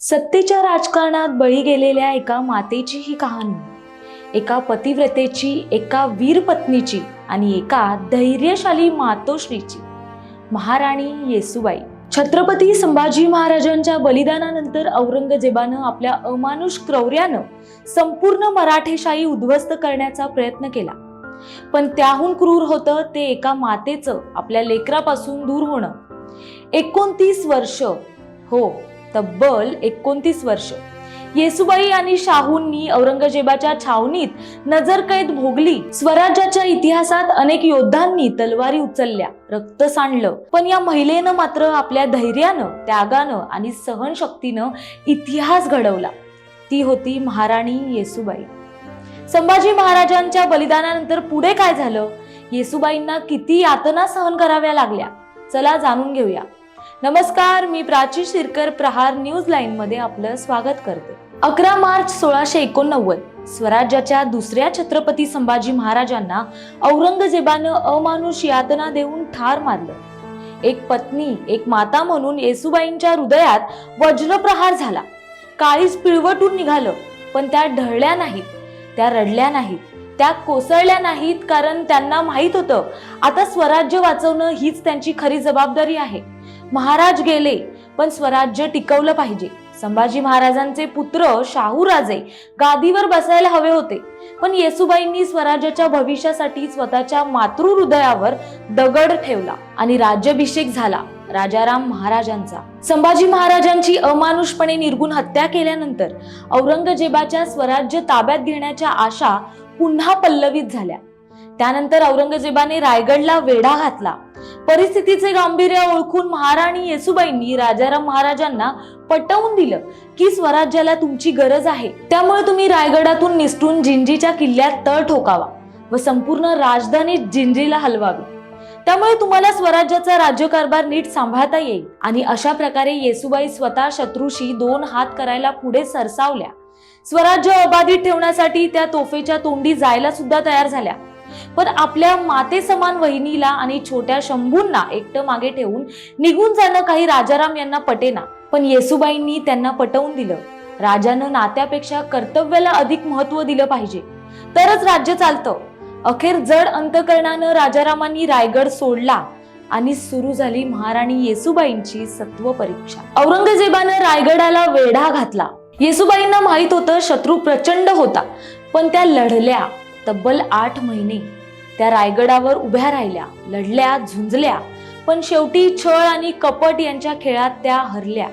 सत्तेच्या राजकारणात बळी गेलेल्या एका मातेची ही कहाणी. एका पतिव्रतेची एका वीर पत्नीची आणि एका धैर्यशाली मातोश्रीची. महाराणी येसुबाई. छत्रपती संभाजी महाराजांच्या बलिदानानंतर औरंगजेबानं आपल्या अमानुष क्रौर्यानं संपूर्ण मराठेशाही उद्ध्वस्त करण्याचा प्रयत्न केला. पण त्याहून क्रूर होतं ते एका मातेचं आपल्या लेकरापासून दूर होणं. एकोणतीस वर्ष. हो तब्बल एकोणतीस वर्ष. येसुबाई आणि शाहूंनी औरंगजेबाच्या छावणीत नजरकैद भोगली. स्वराज्याच्या इतिहासात अनेक योद्धांनी तलवारी उचलल्या रक्त सांडलं. पण या महिलेनं मात्र आपल्या धैर्यानं त्यागानं आणि सहनशक्तीनं इतिहास घडवला. ती होती महाराणी येसुबाई. संभाजी महाराजांच्या बलिदानानंतर पुढे काय झालं? येसुबाईंना किती यातना सहन कराव्या लागल्या? चला जाणून घेऊया. नमस्कार मी प्राची शिरकर प्रहार न्यूज लाईन मध्ये आपलं स्वागत करते. अकरा मार्च सोळाशे एकोणनव्वद स्वराज्याच्या दुसऱ्या छत्रपती संभाजी महाराजांना औरंगजेबानं अमानुष यातना देऊन ठार मारलं. एक पत्नी एक माता म्हणून येसुबाईंच्या हृदयात वज्रप्रहार झाला. काळीच पिळवटून निघालं पण त्या ढळल्या नाहीत त्या रडल्या नाहीत त्या कोसळल्या नाहीत कारण त्यांना माहीत होतं आता स्वराज्य वाचवणं हीच त्यांची खरी जबाबदारी आहे. महाराज गेले पण स्वराज्य टिकवलं पाहिजे. संभाजी महाराजांचे पुत्र शाहू राजे गादीवर बसायला हवे होते. पण येसुबाईंनी स्वराज्याच्या भविष्यासाठी स्वतःच्या मातृहृदयावर दगड ठेवला आणि राज्याभिषेक झाला राजाराम महाराजांचा. संभाजी महाराजांची अमानुषपणे निर्गुण हत्या केल्यानंतर औरंगजेबाच्या स्वराज्य ताब्यात घेण्याच्या आशा पुन्हा पल्लवित झाल्या. त्यानंतर औरंगजेबाने रायगडला वेढा घातला. परिस्थितीचे गांभीर्य ओळखून महाराणी येसुबाईंनी राजाराम महाराजांना पटवून दिलं की स्वराज्याला तुमची गरज आहे. त्यामुळे तुम्ही रायगडातून निसटून जिंजीच्या किल्ल्यात तळ ठोकावा व संपूर्ण राजधानी जिंजीला हलवावी. त्यामुळे तुम्हाला स्वराज्याचा राज्यकारभार नीट सांभाळता येईल आणि अशा प्रकारे येसुबाई स्वतः शत्रूशी दोन हात करायला पुढे सरसावल्या. स्वराज्य अबाधित ठेवण्यासाठी त्या तोफेच्या तोंडी जायला सुद्धा तयार झाल्या. पण आपल्या माते समान वहिनीला आणि छोट्या शंभूंना एकटं मागे ठेवून निघून जाणं काही राजाराम यांना पटेना पण येसुबाईंनी त्यांना पटवून दिलं. राजानं नात्यापेक्षा कर्तव्याला अधिक महत्त्व दिलं पाहिजे. तरच राज्य चालतं. अखेर जड अंतकरणानं राजारामांनी रायगड सोडला आणि सुरू झाली महाराणी येसुबाईंची सत्व परीक्षा. औरंगजेबानं रायगडाला वेढा घातला. येसुबाईंना माहीत होतं शत्रू प्रचंड होता पण त्या लढल्या तब्बल आठ महिने त्या रायगडावर उभ्या राहिल्या लढल्या झुंजल्या. पण शेवटी छळ आणि कपट यांच्या खेळात त्या हरल्या.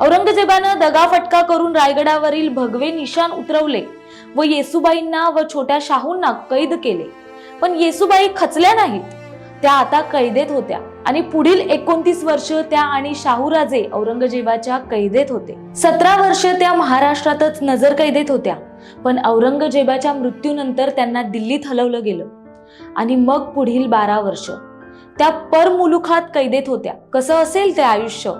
औरंगजेबानं दगाफटका करून रायगडावरील भगवे निशाण उतरवले व येसुबाईंना व छोट्या शाहूंना कैद केले. पण येसुबाई खचल्या नाहीत. त्या आता कैदेत होत्या आणि पुढील एकोणतीस वर्ष त्या आणि शाहूराजे औरंगजेबाच्या कैदेत होते. सतरा वर्ष त्या महाराष्ट्रातच नजर कैदेत होत्या. पण औरंगजेबाच्या मृत्यूनंतर त्यांना दिल्लीत हलवलं गेलं. आणि मग पुढील बारा वर्ष. त्या परमुलुखात कैदेत होत्या. कसं असेल ते आयुष्य?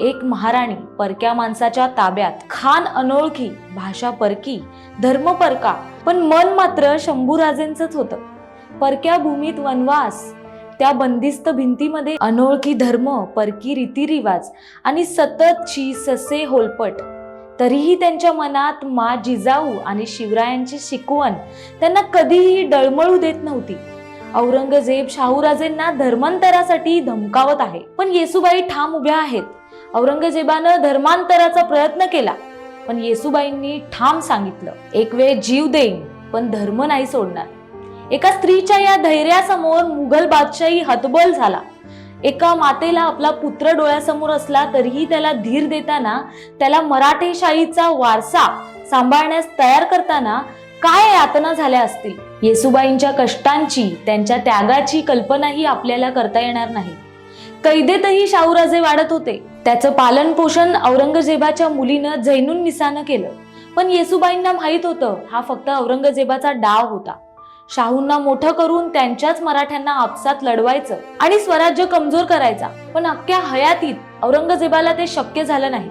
एक महाराणी परक्या माणसाच्या ताब्यात. खान अनोळखी भाषा परकी धर्म परका पण मन मात्र शंभूराजेंचंच होतं. परक्या भूमीत वनवास त्या बंदिस्त भिंतीमध्ये अनोळखी धर्म परकी रीतिरिवाज आणि सततची ससे होलपट. तरीही त्यांच्या मनात मा जिजाऊ आणि शिवरायांची शिकवण त्यांना कधीही डळमळू देत नव्हती. औरंगजेब शाहूराजेंना धर्मांतरासाठी धमकावत आहे पण येसुबाई ठाम उभ्या आहेत. औरंगजेबानं धर्मांतराचा प्रयत्न केला पण येसुबाईंनी ठाम सांगितलं एक वेळ जीव देईन पण धर्म नाही सोडणार. एका स्त्रीच्या या धैर्यासमोर मुघल बादशाही हतबल झाला. एका मातेला आपला पुत्र डोळ्यासमोर असला तरीही त्याला धीर देताना त्याला मराठेशाहीचा वारसा सांभाळण्यास तयार करताना काय यातना झाल्या असतील? येसुबाईंच्या कष्टांची त्यांच्या त्यागाची कल्पनाही आपल्याला करता येणार नाही. कैदेतही शाहूराजे वाढत होते. त्याचं पालन पोषण औरंगजेबाच्या मुलीनं जैनून निसानं केलं. पण येसुबाईंना माहीत होतं हा फक्त औरंगजेबाचा डाव होता. शाहूंना मोठं करून त्यांच्याच मराठ्यांना आपसात लढवायचं आणि स्वराज्य कमजोर करायचा. पण अख्ख्या हयातीत औरंगजेबाला ते शक्य झालं नाही.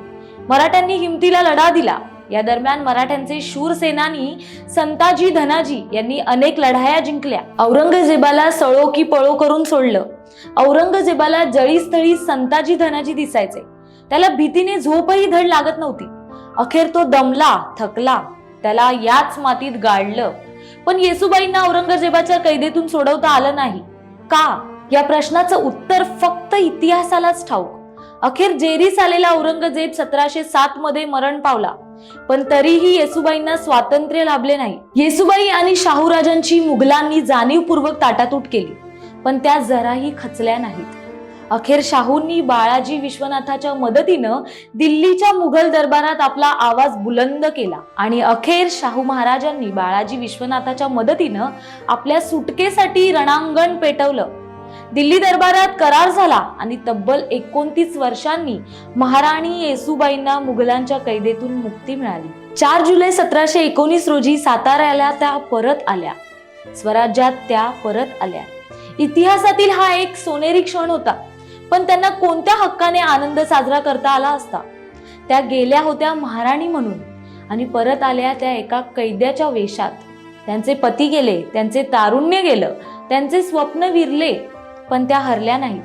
मराठ्यांनी हिमतीला लढा दिला. या दरम्यान मराठ्यांचे शूर सेनानी संताजी धनाजी यांनी अनेक लढाया जिंकल्या. औरंगजेबाला सळो की पळो करून सोडलं. औरंगजेबाला जळीस्थळी संताजी धनाजी दिसायचे. त्याला भीतीने झोपही धड लागत नव्हती. अखेर तो दमला थकला. त्याला याच मातीत गाडलं पण येसुबाईंना औरंगजेबाच्या कैदेतून सोडवता आलं नाही. का? या प्रश्नाचं उत्तर फक्त इतिहासालाच ठाऊक. अखेर जेरीस आलेला औरंगजेब सतराशे सात मध्ये मरण पावला. पण तरीही येसुबाईंना स्वातंत्र्य लाभले नाही. येसुबाई आणि शाहूराजांची मुघलांनी जाणीवपूर्वक ताटातूट केली. पण त्या जराही खचल्या नाहीत. अखेर शाहूंनी बाळाजी विश्वनाथाच्या मदतीनं दिल्लीच्या मुघल दरबारात आपला आवाज बुलंद केला. आणि अखेर शाहू महाराजांनी बाळाजी विश्वनाथाच्या मदतीनं आपल्या सुटकेसाठी रणांगण पेटवलं. दिल्ली दरबारात करार झाला आणि तब्बल एकोणतीस वर्षांनी महाराणी येसुबाईंना मुघलांच्या कैदेतून मुक्ती मिळाली. चार जुलै सतराशे एकोणीस रोजी साताऱ्याला त्या परत आल्या. स्वराज्यात त्या परत आल्या. इतिहासातील हा एक सोनेरी क्षण होता. पण त्यांना कोणत्या हक्काने आनंद साजरा करता आला असता? त्या गेल्या होत्या महाराणी म्हणून आणि परत आल्या त्या एका कैद्याच्या वेशात. त्यांचे पती गेले त्यांचे तारुण्य गेलं त्यांचे स्वप्न विरले पण त्या हरल्या नाहीत.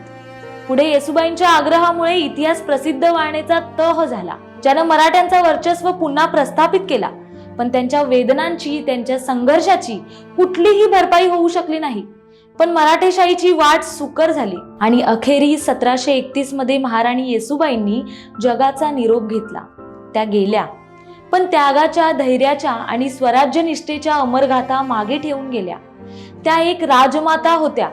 पुढे येसुबाईंच्या आग्रहामुळे इतिहास प्रसिद्ध वाढण्याचा तह झाला. ज्यानं मराठ्यांचा वर्चस्व पुन्हा प्रस्थापित केला पण त्यांच्या वेदनांची त्यांच्या संघर्षाची कुठलीही भरपाई होऊ शकली नाही. पण मराठेशाहीची वाट सुकर झाली आणि अखेरी सतराशे एकतीसमध्ये महाराणी येसुबाईंनी जगाचा निरोप घेतला. त्या गेल्या. पण त्यागाच्या धैर्याच्या आणि स्वराज्य निष्ठेच्या अमरगाथा मागे ठेवून गेल्या. त्या एक राजमाता होत्या.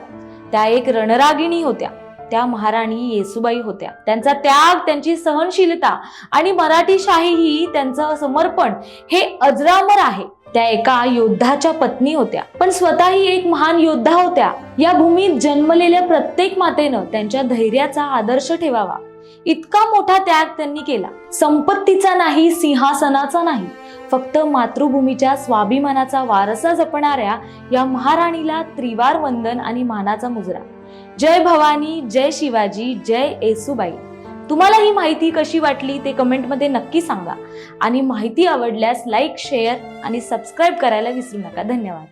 त्या एक रणरागिणी होत्या. त्या महाराणी येसुबाई होत्या. त्यांचा त्याग त्यांची सहनशीलता आणि मराठी शाही ही त्यांचं समर्पण हे अजरामर आहे. त्या एका योद्धाच्या पत्नी होत्या. पण स्वतःही एक महान योद्धा होत्या. या भूमीत जन्मलेल्या प्रत्येक मातेनं त्यांच्या धैर्याचा आदर्श ठेवावा. इतका मोठा त्याग त्यांनी केला. संपत्तीचा नाही सिंहासनाचा नाही. फक्त मातृभूमीच्या स्वाभिमानाचा वारसा जपणाऱ्या या महाराणीला त्रिवार वंदन आणि मानाचा मुजरा. जय भवानी जय शिवाजी जय येसुबाई. तुम्हाला ही माहिती कशी वाटली ते कमेंटमध्ये नक्की सांगा. आणि माहिती आवडल्यास लाईक शेअर आणि सबस्क्राईब करायला विसरू नका. धन्यवाद.